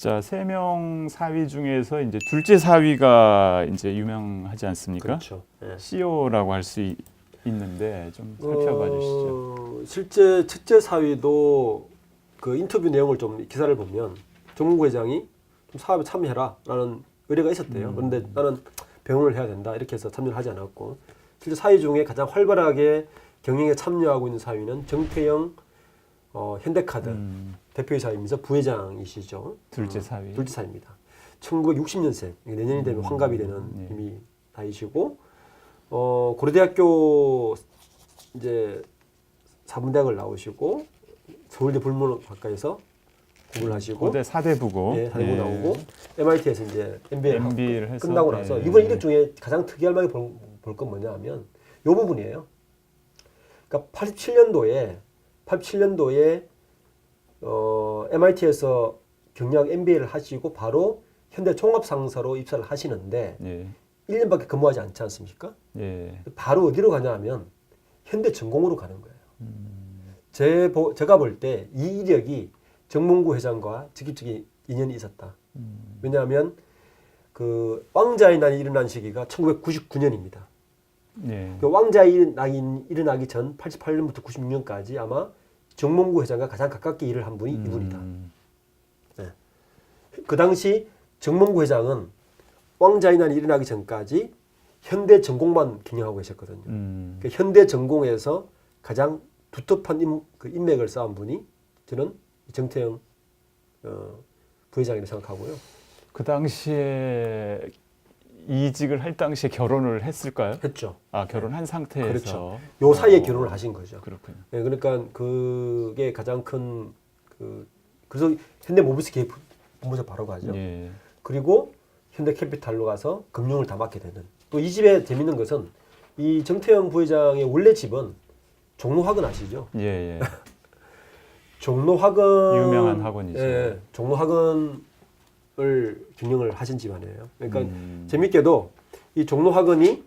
자, 세 명 사위 중에서 이제 둘째 사위가 이제 유명하지 않습니까? 그렇죠. 예. CEO라고 할 수 있는데 좀 살펴봐 주시죠. 어, 실제 첫째 사위도 그 인터뷰 내용을 좀 기사를 보면 정문구 회장이 좀 사업에 참여해라라는 의뢰가 있었대요. 음. 그런데 나는 병원을 해야 된다 이렇게 해서 참여를 하지 않았고 실제 사위 중에 가장 활발하게 경영에 참여하고 있는 사위는 정태영 어, 현대카드 음, 대표이사이면서 부회장이시죠. 둘째 어, 사위. 둘째 사위입니다. 1960년생 내년이 되면 음, 환갑이 되는 예. 이미 나이시고 어, 고려대학교 이제 사문대학을 나오시고 서울대 불문 학과에서 공부를 하시고 고대 사대부고. 예, 사대부 나오고 MIT에서 이제 MBA를 MBA를 해서 끝나고 나서 예. 이번 이력 중에 가장 특이할 만하게 볼건 뭐냐 하면 이 부분이에요. 그러니까 87년도에 87년도에 어, MIT에서 경영 MBA를 하시고 바로 현대 종합상사로 입사를 하시는데 예. 1년밖에 근무하지 않지 않습니까? 예. 바로 어디로 가냐 하면 현대 전공으로 가는 거예요. 음, 제, 보- 제가 볼 때 이 이력이 정몽구 회장과 직접적인 인연이 있었다. 음. 왜냐하면 그 왕자의 난이 일어난 시기가 1999년입니다. 예. 그 왕자의 난이 일어나기 전 88년부터 96년까지 아마 정몽구 회장과 가장 가깝게 일을 한 분이 이분이다. 음, 그 당시 정몽구 회장은 왕자의 난이 일어나기 전까지 현대 전공만 경영하고 계셨거든요. 음, 그 현대 전공에서 가장 두텁한 인, 그 인맥을 쌓은 분이 저는 정태영 어, 부회장이라고 생각하고요. 그 당시에 이직을 할 당시에 결혼을 했을까요? 했죠. 아 결혼한 상태에서 그렇죠. 요 사이에 어, 결혼을 하신 거죠. 그렇군요. 예, 그러니까 그게 가장 큰 그 그래서 현대 모비스 기업 본부에서 바로 가죠. 예. 그리고 현대 캐피탈로 가서 금융을 다 맡게 되는. 또 이 집에 재밌는 것은 이 정태영 부회장의 원래 집은 종로 학원 아시죠? 예, 예. 종로 학원 유명한 학원이죠. 예, 종로 학원 을 경영을 하신 집안이에요. 그러니까 음, 재밌게도 이 종로 학원이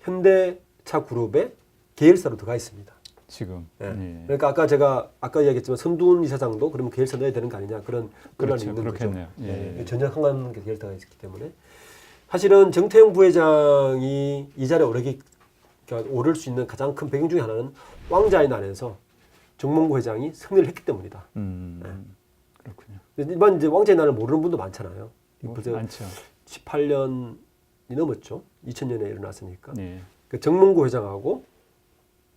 현대차 그룹의 계열사로 들어가 있습니다. 지금. 예. 예. 그러니까 아까 제가 아까 이야기했지만 선두훈 이사장도 그러면 계열사 넣어야 되는 거 아니냐 그런 그렇죠. 논란이 있는 그렇겠네요. 거죠. 예, 예. 전혀 상관없는 계열사가 있기 때문에 사실은 정태영 부회장이 이 자리에 오르기 그러니까 오를 수 있는 가장 큰 배경 중에 하나는 왕자의 난에서 정몽구 회장이 승리를 했기 때문이다. 음, 네. 그렇군요. 일반 이제 왕자의 난을 모르는 분도 많잖아요. 뭐, 많죠. 18년이 넘었죠. 2000년에 일어났으니까. 예. 그 정몽구 회장하고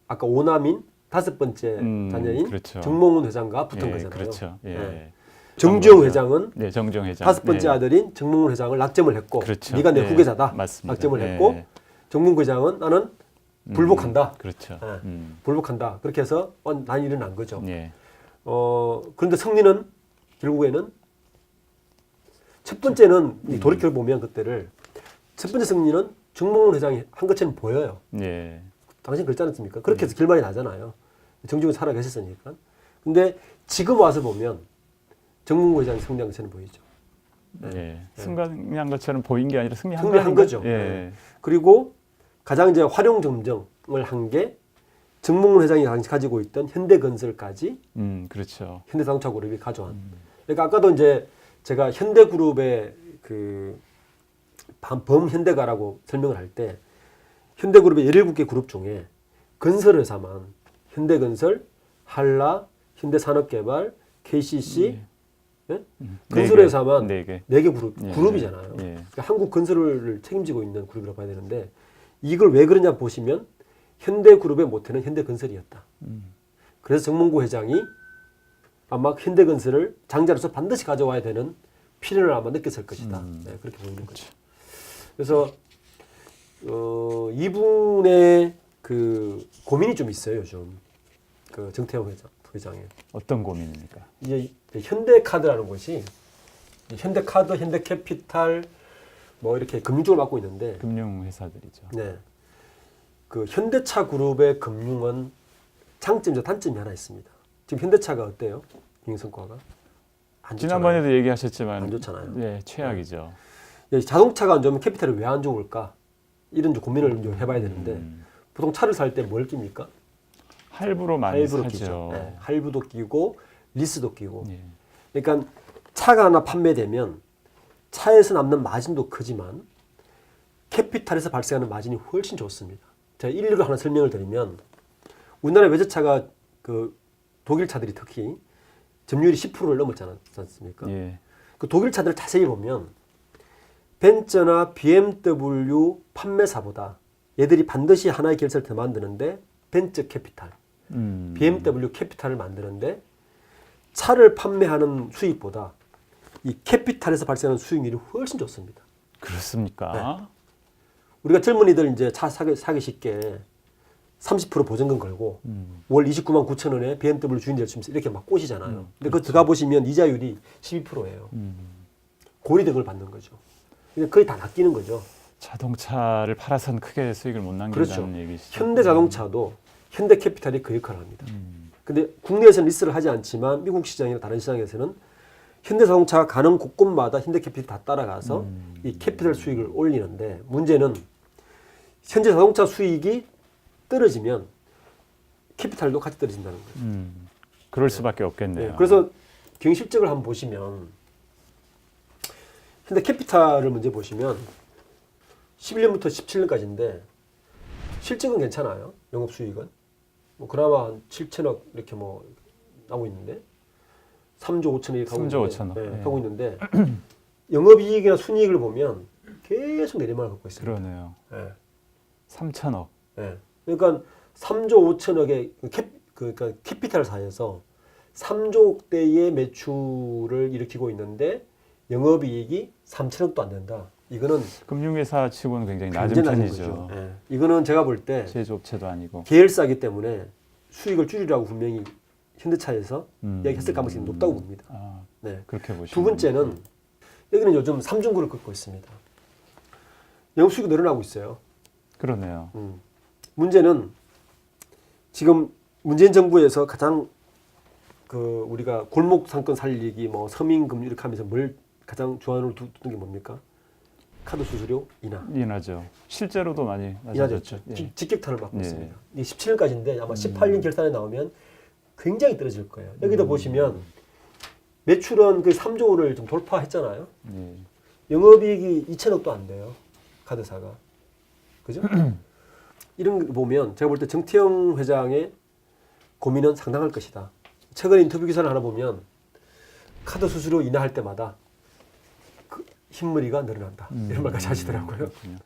아까 오남인 다섯 번째 음, 자녀인 그렇죠. 정몽훈 회장과 붙은 예, 거잖아요. 그렇죠. 예. 예. 정주영. 회장은 네, 정정 회장. 다섯 번째 예. 아들인 정몽훈 회장을 낙점을 했고 그렇죠. 네가 내 예, 후계자다. 맞습니다. 낙점을 예. 했고 정몽구 회장은 나는 음, 불복한다. 그렇죠. 예. 음, 불복한다. 그렇게 해서 완- 난이 일어난 거죠. 예. 어, 그런데 승리는 결국에는 첫 번째는 음. 이 돌이켜 보면 그때를 첫 번째 승리는 정몽훈 회장이 한 것처럼 보여요. 예. 당신 그랬지 않습니까? 그렇게 해서 결말이 나잖아요. 정중히 살아 계셨으니까. 근데 지금 와서 보면 정몽구 회장이 승리한 것처럼 보이죠. 예. 승리한 것처럼 보인 게 아니라 승리한, 네. 승리한 거 거죠. 예. 네. 그리고 가장 이제 활용 점정을 한 게 정몽훈 회장이 당시 가지고 있던 현대건설까지 음, 그렇죠. 현대자동차 그룹이 가져온. 그러니까 아까도 이제 제가 현대그룹의 그 밤- 범현대가라고 설명을 할 때 현대그룹의 17개 그룹 중에 건설회사만 현대건설, 한라, 현대산업개발, KCC, 예? 음, 건설회사만 네 개. 네개 그룹, 예. 그룹이잖아요. 예. 그러니까 한국 건설을 책임지고 있는 그룹이라고 봐야 되는데 이걸 왜 그러냐 보시면 현대그룹의 모태는 현대건설이었다. 음. 그래서 정몽구 회장이 아마 현대건설을 장자로서 반드시 가져와야 되는 필요를 아마 느꼈을 것이다. 음. 네, 그렇게 보이는 거죠. 그렇죠. 그래서 어, 이분의 그 고민이 좀 있어요 요즘 그 정태영 회장 회장의 어떤 고민입니까? 이제 현대카드라는 것이 현대카드, 현대캐피탈 뭐 이렇게 금융 쪽을 맡고 있는데 금융 회사들이죠. 네. 그 현대차 그룹의 금융은 장점이자 단점이 하나 있습니다. 지금 현대차가 어때요? 경영 성과가 안 좋잖아요. 지난번에도 얘기하셨지만 안 좋잖아요. 예, 최악이죠. 예, 자동차가 안 좋으면 캐피탈이 왜 안 좋을까? 이런 좀 고민을 좀 해봐야 되는데 음. 보통 차를 살 때 뭘 낍니까? 할부로 많이 할부로 사죠. 끼죠. 네, 할부도 끼고 리스도 끼고. 예. 그러니까 차가 하나 판매되면 차에서 남는 마진도 크지만 캐피탈에서 발생하는 마진이 훨씬 좋습니다. 제가 일리로 하나 설명을 드리면 우리나라 외제차가 그 독일 차들이 특히 점유율이 10%를 넘었지 않습니까? 예. 그 독일 차들을 자세히 보면 벤츠나 BMW 판매사보다 얘들이 반드시 하나의 결사를 더 만드는데 벤츠 캐피탈, 음. BMW 캐피탈을 만드는데 차를 판매하는 수익보다 이 캐피탈에서 발생하는 수익률이 훨씬 좋습니다. 그렇습니까? 우리가 젊은이들 이제 차 사기, 사기 쉽게 30% 보증금 걸고 음. 월 29만 9천 원에 BMW 주인 될수 있으면서 이렇게 막 꼬시잖아요. 음, 근데 그거 들어가 보시면 이자율이 12%예요. 음. 고리등을 받는 거죠. 근데 거의 다 낚이는 거죠. 자동차를 팔아서는 크게 수익을 못 남긴다는 그렇죠. 얘기시죠. 현대자동차도 현대캐피탈이 그 역할을 합니다. 음. 근데 국내에서는 리스를 하지 않지만 미국 시장이나 다른 시장에서는 현대자동차가 가는 곳곳마다 현대캐피탈이 다 따라가서 음. 이 캐피탈 수익을 올리는데 문제는 현재 자동차 수익이 떨어지면 캐피탈도 같이 떨어진다는 거예요. 음. 그럴 수밖에 없겠네요. 네, 그래서 경실적을 한번 보시면 현대 캐피탈을 먼저 보시면 11년부터 17년까지인데 실적은 괜찮아요. 영업 수익은 뭐 그나마 한 7천억 이렇게 뭐 나오고 있는데 3조 5천억이 가고 3조 있는데, 5천억. 네, 네. 하고 있는데 영업이익이나 순이익을 보면 계속 내리막을 걷고 있습니다. 그러네요. 네. 3천억. 예. 그러니까 3조 5천억의 캐, 그러니까 캐피탈 사에서 3조 대의 매출을 일으키고 있는데 영업이익이 3천억도 안 된다. 이거는 금융회사 치고는 굉장히 낮은 굉장히 편이죠. 예. 이거는 제가 볼 때 제조업체도 아니고. 계열사기 때문에 수익을 줄이라고 분명히 현대차에서 음. 이야기했을 가능성이 높다고 봅니다. 아, 네. 그렇게 보시면. 두 번째는 여기는 요즘 삼중구를 긋고 있습니다. 영업 수익이 늘어나고 있어요. 그러네요. 음. 문제는 지금 문재인 정부에서 가장 그 우리가 골목 상권 살리기 뭐 서민금 이렇게 하면서 뭘 가장 주안으로 두- 두는 게 뭡니까? 카드 수수료 인하. 인하죠. 실제로도 많이. 낮아졌죠. 예. 직- 직격탄을 맞고 예. 있습니다. 이 17년까지인데 아마 18년 결산에 나오면 굉장히 떨어질 거예요. 여기다 음. 보시면 매출은 그 3조를 좀 돌파했잖아요. 예. 영업이익이 2천억도 안 돼요. 카드사가. 그죠? 이런 거 보면 제가 볼 때 정태영 회장의 고민은 상당할 것이다. 최근 인터뷰 기사를 하나 보면 카드 수수료 인하할 때마다 그 흰머리가 늘어난다. 음. 이런 말까지 하시더라고요. 그렇군요.